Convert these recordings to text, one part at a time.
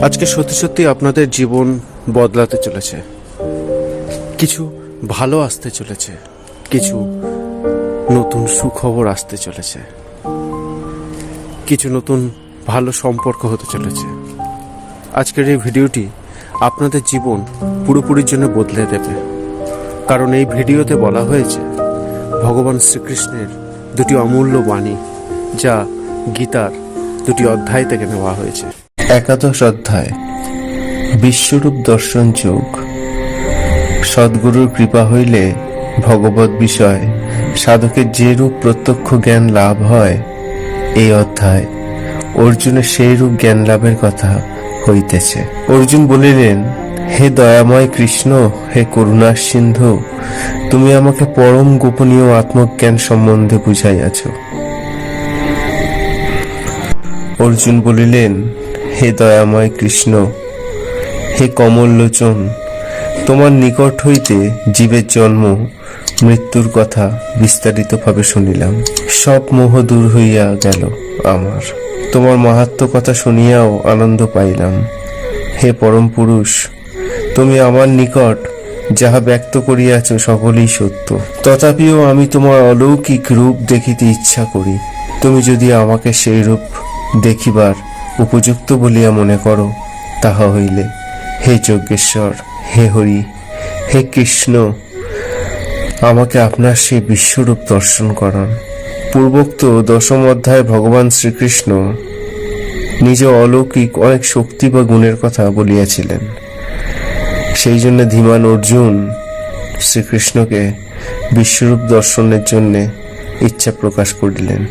আজকে সত্যি সত্যি আপনাদের জীবন বদলাতে চলেছে। কিছু ভালো আসতে চলেছে, কিছু নতুন সুখবর আসতে চলেছে, কিছু নতুন ভালো সম্পর্ক হতে চলেছে। আজকের এই ভিডিওটি আপনাদের জীবন পুরোপুরির জন্য বদলে দেবে। কারণ এই ভিডিওতে বলা হয়েছে, ভগবান শ্রীকৃষ্ণের দুটি অমূল্য বাণী, যা গীতার দুটি অধ্যায় থেকে নেওয়া হয়েছে। একাদশ অধ্যায়। বিশ্বরূপ দর্শন যোগ। সদ্গুরুর কৃপা হইলে ভগবত বিষয় সাধকের যে রূপ প্রত্যক্ষ জ্ঞান লাভ হয়, এই অধ্যায় অর্জুনের সেই রূপ জ্ঞান লাভের কথা হইতেছে। অর্জুন বলিলেন, হে দয়াময় কৃষ্ণ, হে করুণার সিন্ধু, তুমি আমাকে পরম গোপনীয় আত্মজ্ঞান সম্বন্ধে বুঝাইয়াছ। অর্জুন বলিলেন হে দয়াময় কৃষ্ণ, হে কমললোচন, তোমার নিকট হইতে জীবের জন্ম, মৃত্যুর কথা বিস্তারিতভাবে শুনিলাম। সব মোহ দূর হইয়া গেল আমার। তোমার মাহাত্ম কথা শুনিয়াও আনন্দ পাইলাম। হে পরম পুরুষ, তুমি আমার নিকট যাহা ব্যক্ত করিয়াছ সকলেই সত্য। তথাপিও আমি তোমার অলৌকিক রূপ দেখিতে ইচ্ছা করি। তুমি যদি আমাকে সেই রূপ দেখিবার উপযুক্ত বলিয়া মনে করো, তাহা হইলে। হে যজ্ঞেশ্বর হে হরি, হে কৃষ্ণ, আমাকে আপনার সেই বিশ্বরূপ দর্শন করান। পূর্বোক্ত দশম অধ্যায়ে ভগবান শ্রীকৃষ্ণ নিজ অলৌকিক অনেক শক্তি বা গুণের কথা বলিয়াছিলেন। সেই জন্য ধীমান অর্জুন শ্রীকৃষ্ণকে বিশ্বরূপ দর্শনের জন্য ইচ্ছা প্রকাশ করিলেন।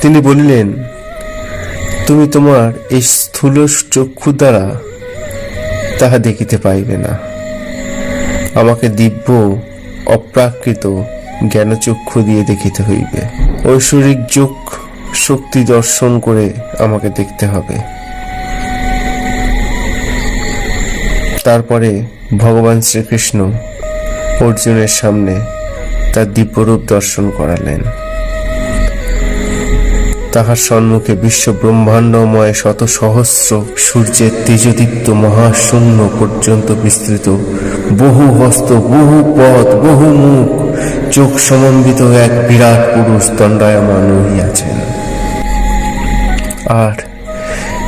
তিনি বলিলেন তুমি তোমার এই স্থূল চক্ষু দ্বারা তাহা দেখিতে পাইবে না। আমাকে দিব্য, অপ্রাকৃত জ্ঞানচক্ষু দিয়ে দেখিতে হইবে। ঐশ্বরিক যোগ শক্তি দর্শন করে আমাকে দেখতে হবে। তারপরে ভগবান শ্রীকৃষ্ণ অর্জুনের সামনে তার দিব্যরূপ দর্শন করালেন। তাহার সম্মুখে বিশ্ব ব্রহ্মাণ্ডময় শত সহস্র সূর্যের তেজদীপ্ত মহাশূন্য পর্যন্ত বিস্তৃত। বহু হস্ত, বহু পথ, বহু মুখ, চোখ সমন্বিত এক বিরাট পুরুষ দণ্ডায়মান হইয়াছেন। আর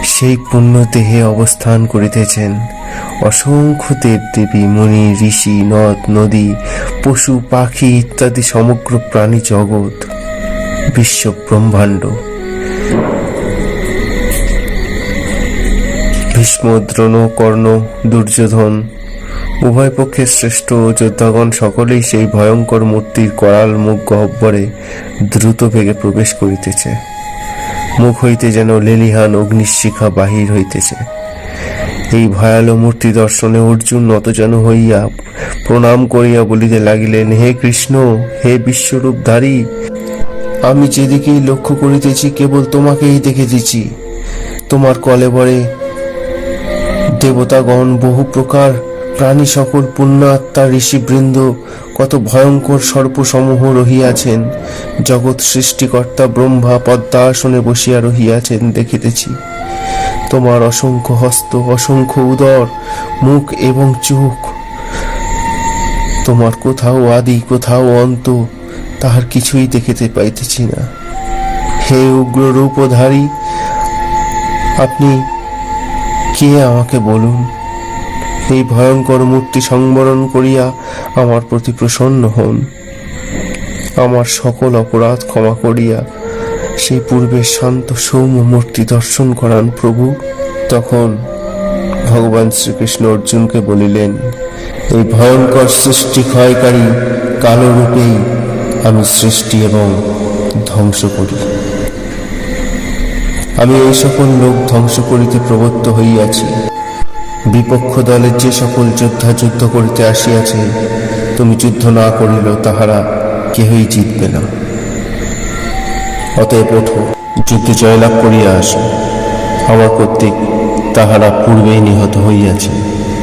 সেই পুণ্য দেহে অবস্থান করিতেছেন অসংখ্য দেব দেবী মুনি, ঋষি, নদ, নদী, পশু, পাখি ইত্যাদি সমগ্র প্রাণী জগৎ বিশ্ব ব্রহ্মাণ্ড ভীষ্ম, দ্রোণ, কর্ণ, দুর্যোধন, উভয় পক্ষের শ্রেষ্ঠ যোদ্ধাগণ সকলেই সেই ভয়ঙ্কর মূর্তির করাল মুখ গহ্বরে দ্রুত বেগে প্রবেশ করিতেছে। মুখ হইতে যেন লেলিহান অগ্নিশিখা বাহির হইতেছে। এই ভয়ালো মূর্তি দর্শনে অর্জুন নতজন হইয়া প্রণাম করিয়া বলিতে লাগিলেন, হে কৃষ্ণ, হে বিশ্বরূপধারী আমি যেদিকেই লক্ষ্য করিতেছি, কেবল তোমাকেই দেখেছি তোমার কলেবরে দেবতাগণ, বহু প্রকার প্রাণী সকল পুণ্যাত্মা ঋষিবৃন্দ, কত ভয়ঙ্কর সর্পসমূহ রহিয়াছেন। জগৎ সৃষ্টিকর্তা ব্রহ্মা পদ্মাসনে বসিয়া রহিয়াছেন, দেখিতেছি। তোমার অসংখ্য হস্ত, অসংখ্য উদর, মুখ এবং চোখ। তোমার কোথাও আদি, কোথাও অন্ত তাহার কিছুই দেখিতে পাইতেছি না। হে উগ্র রূপধারী, আপনি কে আমাকে বলুন? এই ভয়ঙ্কর মূর্তি সংবরণ করিয়া আমার প্রতি প্রসন্ন হন। আমার সকল অপরাধ ক্ষমা করিয়া সেই পূর্বে শান্ত সৌম্য মূর্তি দর্শন করান প্রভু। তখন ভগবান শ্রীকৃষ্ণ অর্জুনকে বলিলেন, এই ভয়ঙ্কর সৃষ্টি ক্ষয়কারী কালো রূপেই আমি সৃষ্টি এবং ধ্বংস করি। আমি এই সকল লোক ধ্বংস করিতে প্রবৃত্ত হইয়াছি। বিপক্ষ দলের যে সকল যোদ্ধা যুদ্ধ করিতে আসিয়াছে, তুমি যুদ্ধ না করিল তাহারা কেহই জিতবে না। অতএব ওঠো, যুদ্ধে জয়লাভ করিয়া আসো। আমার কর্তৃক তাহারা পূর্বেই নিহত হইয়াছে।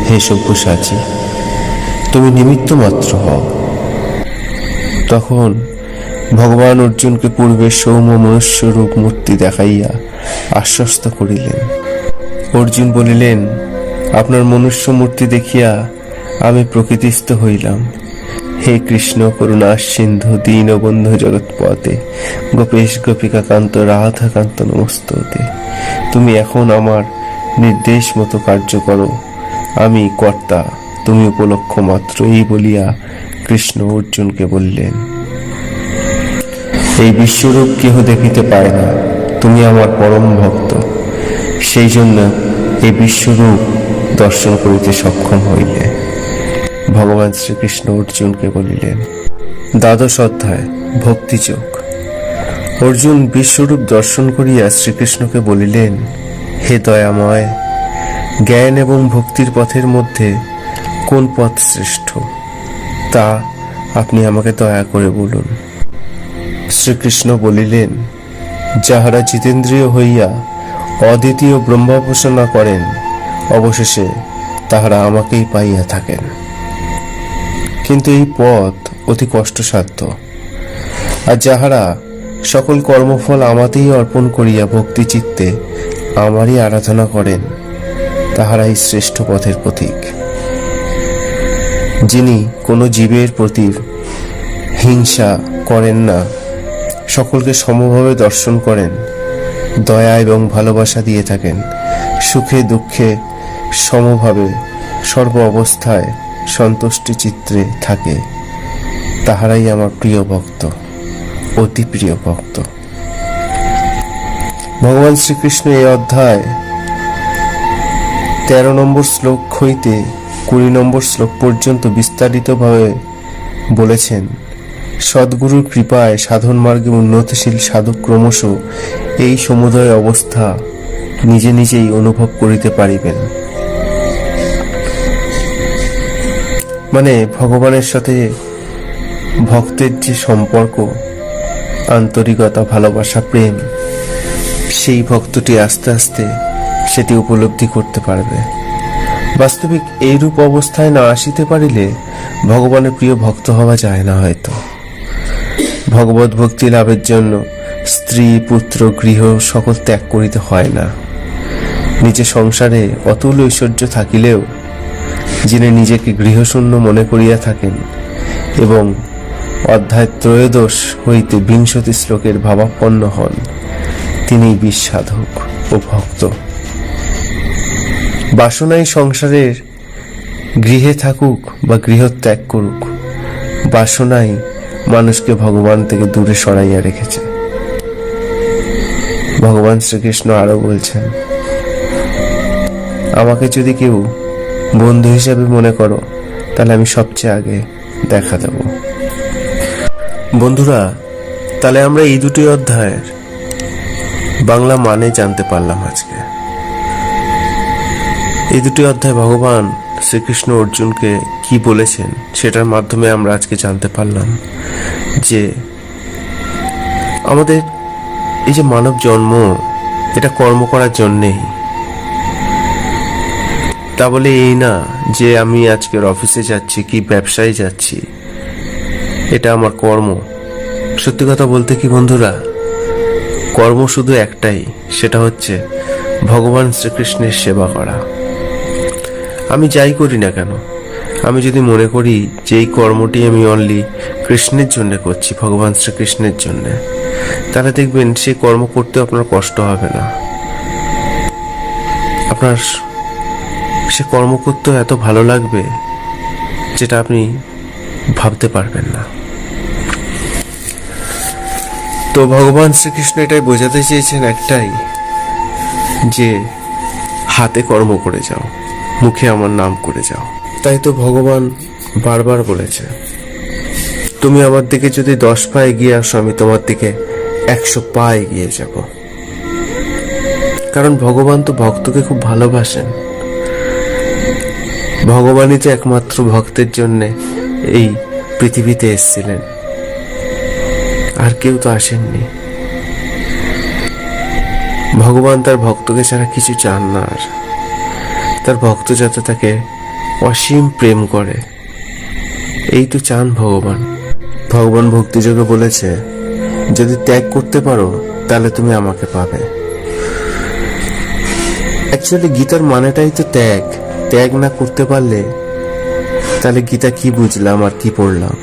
হে সব্যসাচী, তুমি নিমিত্ত মাত্র হও। তখন ভগবান অর্জুনকে পূর্বে সৌম্য মনুষ্য রূপ মূর্তি দেখাইয়া আশ্বস্ত করিলেন। অর্জুন বলিলেন, আপনার মনুষ্য মূর্তি দেখিয়া আমি প্রকৃতিস্থ হইলাম। হে কৃষ্ণ করুণা, সিন্ধু দীনবন্ধু জগৎপথে, গোপেশ গোপিকা কান্ত রাধা কান্ত নমস্ততে। তুমি এখন আমার নির্দেশ মতো কার্য করো। আমি কর্তা, তুমি উপলক্ষ মাত্র এই বলিয়া কৃষ্ণ অর্জুনকে বললেন, এই বিশ্বরূপ কেহ দেখিতে পায় না, তুমি আমার পরম ভক্ত। সেই জন্য এই বিশ্বরূপ দর্শন করিতে সক্ষম হইলে। ভগবান শ্রীকৃষ্ণ অর্জুনকে বলিলেন, দ্বাদশ অধ্যায়, ভক্তিযোগ। অর্জুন বিশ্বরূপ দর্শন করিয়া শ্রীকৃষ্ণকে বলিলেন, হে দয়াময়, জ্ঞান এবং ভক্তির পথের মধ্যে কোন পথ শ্রেষ্ঠ? তা আপনি আমাকে দয়া করে বলুন। শ্রীকৃষ্ণ বলিলেন, যাহারা জিতেন্দ্রীয় হইয়া অদ্বিতীয় ব্রহ্মোপাসনা করেন, অবশেষে তাহারা আমাকেই পাইয়া থাকেন। কিন্তু এই পথ অতি কষ্টসাধ্য। আর যাহারা সকল কর্মফল আমাতেই অর্পণ করিয়া ভক্তি চিত্তে আমারই আরাধনা করেন, তাহারাই শ্রেষ্ঠ পথের প্রতীক। যিনি কোনো জীবের প্রতি হিংসা করেন না, সকলকে সমভাবে দর্শন করেন, দয়া এবং ভালোবাসা দিয়ে থাকেন, সুখে দুঃখে সমভাবে সর্ব অবস্থায় সন্তুষ্টি চিত্রে থাকে। তাহারাই আমার প্রিয় ভক্ত, অতি প্রিয় ভক্ত। ভগবান শ্রীকৃষ্ণ এই অধ্যায় তেরো নম্বর শ্লোক হইতে কুড়ি নম্বর শ্লোক পর্যন্ত বিস্তারিতভাবে বলেছেন, সদ্গুরুর কৃপায় সাধন মার্গে উন্নতিশীল সাধক ক্রমশ এই সমুদয় অবস্থা নিজে নিজেই অনুভব করিতে পারিবেন। মানে ভগবানের সাথে ভক্তের যে সম্পর্ক, আন্তরিকতা, ভালোবাসা, প্রেম, সেই ভক্তটি আস্তে আস্তে সেটি উপলব্ধি করতে পারবে। বাস্তবিক এইরূপ অবস্থায় না আসিতে পারিলে ভগবানের প্রিয় ভক্ত হওয়া যায় না হয়তো। ভগবত ভক্তি লাভের জন্য স্ত্রী, পুত্র, গৃহ সকল ত্যাগ করিতে হয় না। নিজে সংসারে অতুল ঐশ্বর্য থাকিলেও যিনি নিজেকে গৃহশূন্য মনে করিয়া থাকেন এবং অধ্যায় ত্রয়োদশ হইতে বিংশতি শ্লোকের ভাবাপন্ন হন তিনি বিস্বাধক ও ভক্ত। বাসনাই সংসারের, গৃহে থাকুক বা গৃহত্যাগ করুক, বাসনাই মানুষকে ভগবান থেকে দূরে সরাইয়া রেখেছে। ভগবান শ্রীকৃষ্ণ আরও বলছেন, আমাকে যদি কেউ বন্ধু হিসেবে মনে করো, তাহলে আমি সবচেয়ে আগে দেখা দেব। বন্ধুরা, তাহলে আমরা এই দুটি অধ্যায়ের বাংলা মানে জানতে পারলাম আজকে। এই দুটি অধ্যায় ভগবান শ্রীকৃষ্ণ অর্জুনকে কি বলেছেন সেটার মাধ্যমে আমরা আজকে জানতে পারলাম যে আমাদের এই যে মানব জন্ম, এটা কর্ম করার জন্যেই। তা বলে এই না যে আমি আজকের অফিসে যাচ্ছি, কি ব্যবসায় যাচ্ছি, এটা আমার কর্ম। সত্যি কথা বলতে কি বন্ধুরা, কর্ম শুধু একটাই, সেটা হচ্ছে ভগবান শ্রীকৃষ্ণের সেবা করা। আমি যাই করি না কেন? আমি যদি মনে করি যে এই কর্মটি আমি অনলি কৃষ্ণের জন্য করছি, ভগবান শ্রীকৃষ্ণের জন্য, তাহলে দেখবেন সেই কর্ম করতে আপনার কষ্ট হবে না। আপনার সে কর্ম করতেও এত ভালো লাগবে যেটা আপনি ভাবতে পারবেন না। তো ভগবান শ্রীকৃষ্ণ এটাই বোঝাতে চেয়েছেন একটাই, যে হাতে কর্ম করে যাও। মুখে আমার নাম করে যাও। তাই তো ভগবান বারবার বলেছে, তুমি আমার দিকে যদি দশ পা এগিয়ে আসো, আমি তোমার দিকে একশো পা এগিয়ে যাব। কারণ ভগবান তো ভক্তকে খুব ভালোবাসেন। ভগবানই তো একমাত্র ভক্তের জন্য এই পৃথিবীতে এসেছিলেন। আর কেউ তো আসেননি। ভগবান তার ভক্তকে ছাড়া কিছু চান না আর। তার ভক্ত যাতে তাকে অসীম প্রেম করে। এই তো চান ভগবান। ভগবান ভক্তিযোগে বলেছে, যদি ত্যাগ করতে পারো, তাহলে তুমি আমাকে পাবে। অ্যাকচুয়ালি গীতার মানেটাই তো ত্যাগ। ত্যাগ না করতে পারলে, তাহলে গীতা কি বুঝলাম আর কি পড়লাম?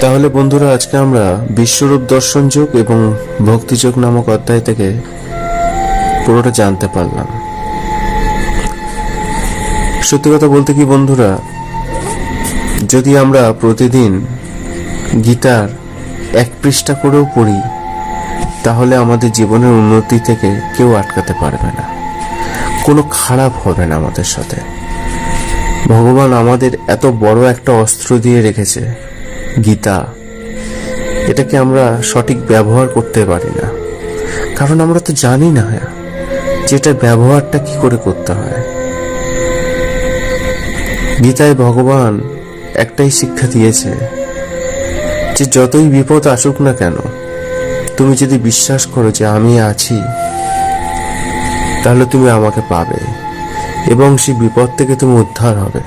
তাহলে বন্ধুরা, আজকে আমরা বিশ্বরূপ দর্শন যোগ এবং ভক্তিযোগ নামক অধ্যায় থেকে পুরোটা জানতে পারলাম। সত্যি কথা বলতে কি বন্ধুরা, যদি আমরা প্রতিদিন গীতার এক পৃষ্ঠা করেও পড়ি, তাহলে আমাদের জীবনের উন্নতি থেকে কেউ আটকাতে পারবে না। কোনো খারাপ হবে না আমাদের সাথে। ভগবান আমাদের এত বড় একটা অস্ত্র দিয়ে রেখেছে, গীতা। এটাকে আমরা সঠিক ব্যবহার করতে পারি না। কারণ আমরা তো জানি না যে এটার ব্যবহারটা কি করে করতে হয়। গীতায় ভগবান একটাই শিক্ষা দিয়েছে যে যতই বিপদ আসুক না কেন, তুমি যদি বিশ্বাস করো যে আমি আছি, তাহলে তুমি আমাকে পাবে এবং সেই বিপদ থেকে তুমি উদ্ধার হবে।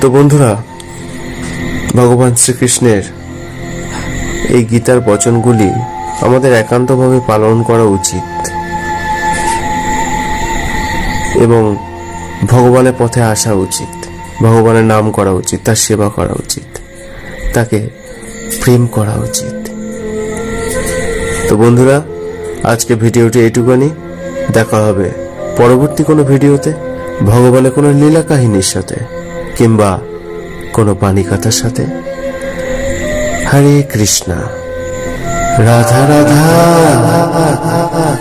তো বন্ধুরা, ভগবান শ্রীকৃষ্ণের এই গীতার বচনগুলি আমাদের একান্তভাবে পালন করা উচিত এবং ভগবানের পথে আসা উচিত। ভগবানের নাম করা উচিত, তার সেবা করা উচিত, তাকে প্রেম করা উচিত। তো বন্ধুরা, আজকে ভিডিওটি এইটুকুনি। দেখা হবে পরবর্তী কোনো ভিডিওতে ভগবানের কোনো লীলা কাহিনীর সাথে কিংবা কোনো বাণীকাথার সাথে। হরে কৃষ্ণা। রাধা রাধা।